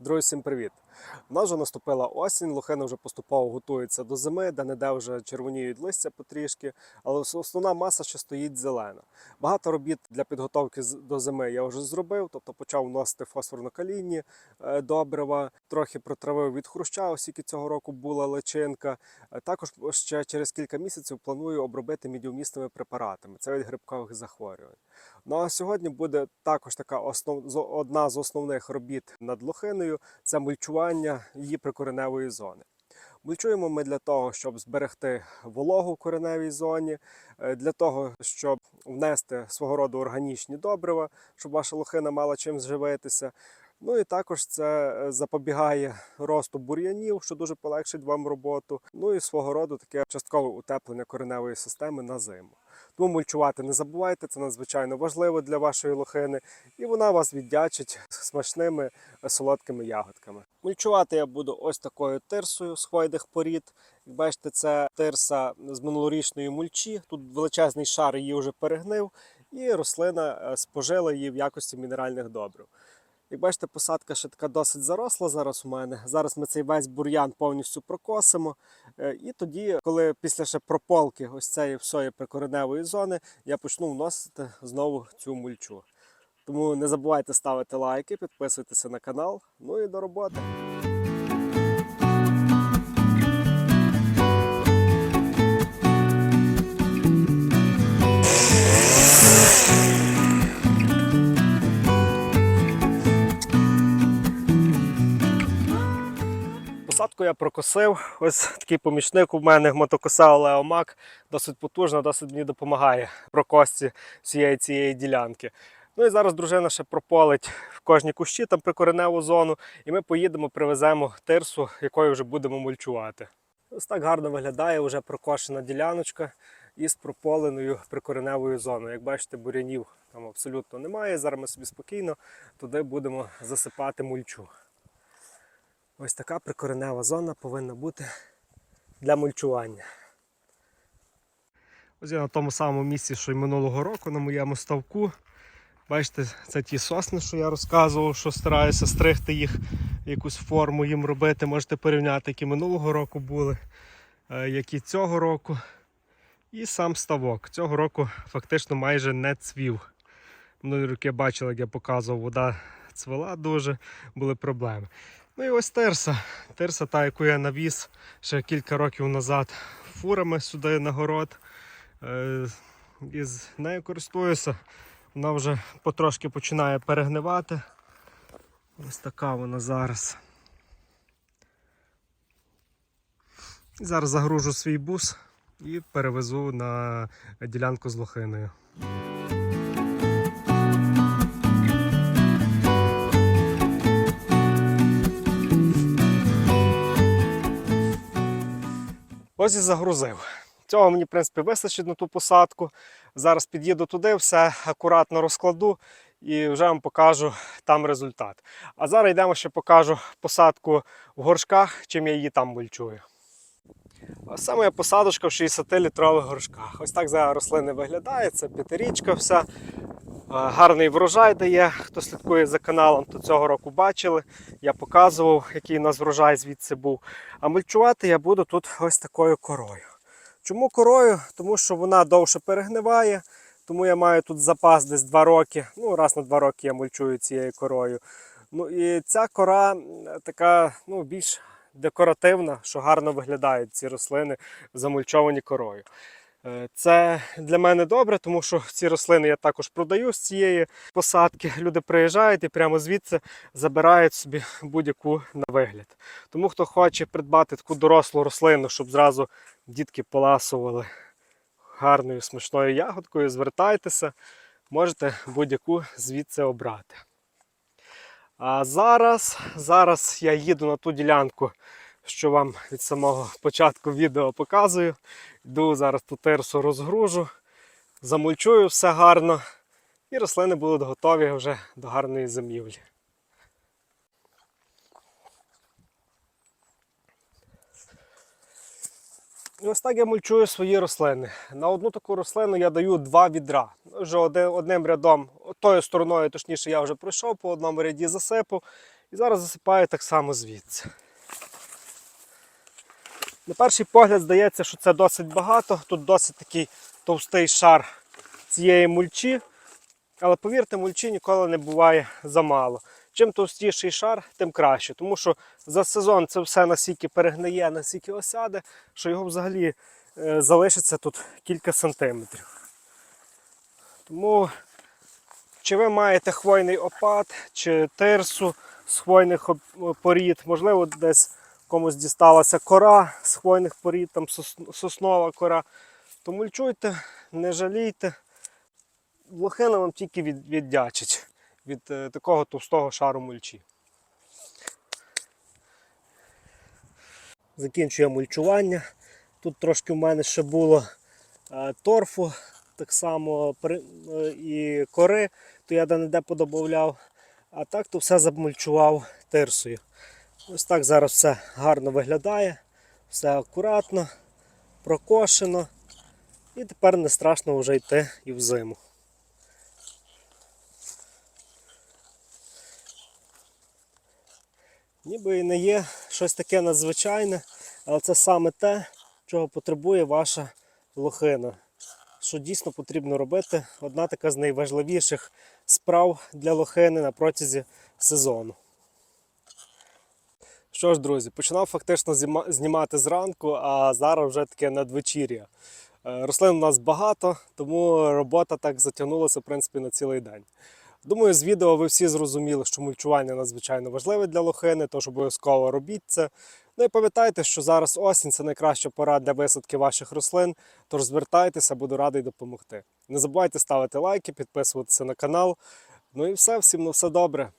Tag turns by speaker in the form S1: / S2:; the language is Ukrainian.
S1: Друзі, всім привіт! У нас вже наступила осінь, лохина вже поступово готується до зими, де не де вже червоніють листя потрішки, але основна маса ще стоїть зелена. Багато робіт для підготовки до зими я вже зробив, тобто почав вносити фосфорно-калійні е, добрива, трохи протравив від хруща, оскільки цього року була личинка. Е, Також ще через кілька місяців планую обробити мідіумісними препаратами. Це від грибкових захворювань. Ну а сьогодні буде також така основ... одна з основних робіт над лохиною це мульчування її прикореневої зони. Мульчуємо ми для того, щоб зберегти вологу в кореневій зоні, е, для того, щоб внести свого роду органічні добрива, щоб ваша лохина мала чим зживитися. Ну і також це е, запобігає росту бур'янів, що дуже полегшить вам роботу. Ну і свого роду таке часткове утеплення кореневої системи на зиму. Тому мульчувати не забувайте, це надзвичайно важливо для вашої лохини, і вона вас віддячить смачними е, солодкими ягодками. Мульчувати я буду ось такою тирсою з хвойних порід. Як бачите, це тирса з минулорічної мульчі. Тут величезний шар її вже перегнив, і рослина е, спожила її в якості мінеральних добрив. Як бачите, посадка ще така досить заросла зараз у мене. Зараз ми цей весь бур'ян повністю прокосимо. Е, І тоді, коли після ще прополки ось цієї всої прикореневої зони, я почну вносити знову цю мульчу. Тому не забувайте ставити лайки, підписуйтеся на канал. Ну і до роботи. Посадку я прокосив. Ось такий помічник у мене мотокоса Леомак. Досить потужна, досить мені допомагає прокосці всієї цієї ділянки. Ну і зараз дружина ще прополить в кожній кущі там прикореневу зону, і ми поїдемо, привеземо тирсу, якою вже будемо мульчувати. Ось так гарно виглядає вже прокошена діляночка із прополеною прикореневою зоною. Як бачите, бурянів там абсолютно немає. Зараз ми собі спокійно туди будемо засипати мульчу. Ось така прикоренева зона повинна бути для мульчування. Ось я на тому самому місці, що й минулого року, на моєму ставку. Бачите, це ті сосни, що я розказував, що стараюся стригти їх, якусь форму їм робити. Можете порівняти, які минулого року були, е, які цього року. І сам ставок. Цього року фактично майже не цвів. Минулі роки бачили, як я показував, вода цвела дуже, були проблеми. Ну і ось терса. Терса, та, яку я навіз ще кілька років назад фурами сюди на город. Е, і з нею користуюся. Вона вже потрошки починає перегнивати. Ось така вона зараз. І зараз загружу свій бус і перевезу на ділянку з лохиною. Ось і загрузив. Цього мені, в принципі, вистачить на ту посадку. Зараз під'їду туди, все акуратно розкладу і вже вам покажу там результат. А зараз йдемо ще покажу посадку в горшках, чим я її там мульчую. Ось саме я посадочка в 60-літрових горшках. Ось так зараз рослини виглядає. Це п'ятирічка вся. Е, Гарний врожай дає. Хто слідкує за каналом, то цього року бачили. Я показував, який у нас врожай звідси був. А мульчувати я буду тут ось такою корою. Чому корою? Тому що вона довше перегниває, тому я маю тут запас десь 2 роки. Ну, раз на 2 роки я мульчую цією корою. Ну і ця кора така ну, більш декоративна, що гарно виглядають ці рослини, замульчовані корою. Е, Це для мене добре, тому що ці рослини я також продаю з цієї посадки. Люди приїжджають і прямо звідси забирають собі будь-яку на вигляд. Тому хто хоче придбати таку дорослу рослину, щоб зразу дітки поласували гарною смачною ягодкою, звертайтеся, можете будь-яку звідси обрати. А зараз, зараз я їду на ту ділянку, що вам від самого початку відео показую. Йду зараз ту тирсу розгружу, замульчую все гарно, і рослини будуть готові вже до гарної зимівлі. І ось так я мульчую свої рослини. На одну таку рослину я даю два відра. Вже одним рядом, тою стороною, точніше, я вже пройшов, по одному ряді засипав. І зараз засипаю так само звідси. На перший погляд здається, що це досить багато. Тут досить такий товстий шар цієї мульчі. Але повірте, мульчі ніколи не буває замало. Чим товстіший шар, тим краще. Тому що за сезон це все настільки перегниє, настільки осяде, що його взагалі е, залишиться тут кілька сантиметрів. Тому чи ви маєте хвойний опад, чи тирсу з хвойних порід, можливо, десь комусь дісталася кора з хвойних порід, там соснова кора, то мульчуйте, не жалійте. Лохина вам тільки від, віддячить від е, такого товстого шару мульчі. Закінчує мульчування. Тут трошки в мене ще було е, торфу, так само е, і кори, то я де-не-де подобавляв. А так то все замульчував тирсою. Ось так зараз все гарно виглядає, все акуратно, прокошено. І тепер не страшно вже йти і в зиму. Ніби і не є щось таке надзвичайне, але це саме те, чого потребує ваша лохина. Що дійсно потрібно робити. Одна така з найважливіших справ для лохини на протязі сезону. Що ж, друзі, починав фактично знімати зранку, а зараз вже таке надвечір'я. Е, Рослин у нас багато, тому робота так затягнулася в принципі на цілий день. Думаю, з відео ви всі зрозуміли, що мульчування надзвичайно важливе для лохини, тож обов'язково робіть це. Ну і пам'ятайте, що зараз осінь це найкраща пора для висадки ваших рослин, тож звертайтеся, буду радий допомогти. Не забувайте ставити лайки, підписуватися на канал. Ну і все, всім на все добре.